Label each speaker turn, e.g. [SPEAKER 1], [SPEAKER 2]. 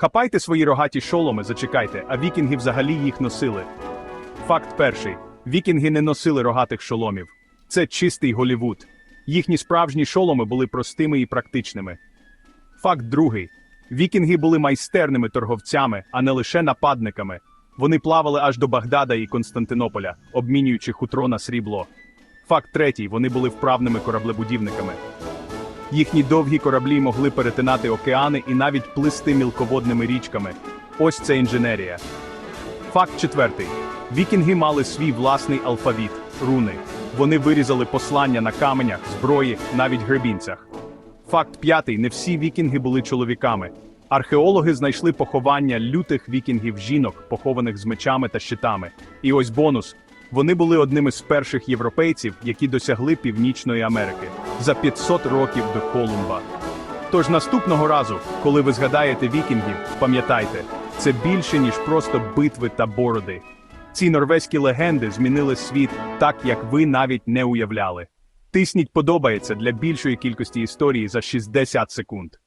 [SPEAKER 1] Хапайте свої рогаті шоломи, зачекайте, а вікінги взагалі їх носили. Факт перший: вікінги не носили рогатих шоломів. Це чистий Голівуд. Їхні справжні шоломи були простими і практичними. Факт другий: вікінги були майстерними торговцями, а не лише нападниками. Вони плавали аж до Багдада і Константинополя, обмінюючи хутро на срібло. Факт третій: вони були вправними кораблебудівниками. Їхні довгі кораблі могли перетинати океани і навіть плисти мілководними річками. Ось це інженерія. Факт четвертий: вікінги мали свій власний алфавіт руни. Вони вирізали послання на каменях, зброї, навіть гребінцях. Факт п'ятий: не всі вікінги були чоловіками. Археологи знайшли поховання лютих вікінгів жінок, похованих з мечами та щитами. І ось бонус: вони були одними з перших європейців, які досягли Північної Америки за 500 років до Колумба. Тож наступного разу, коли ви згадаєте вікінгів, пам'ятайте, це більше ніж просто битви та бороди. Ці норвезькі легенди змінили світ так, як ви навіть не уявляли. Тисніть подобається для більшої кількості історії за 60 секунд.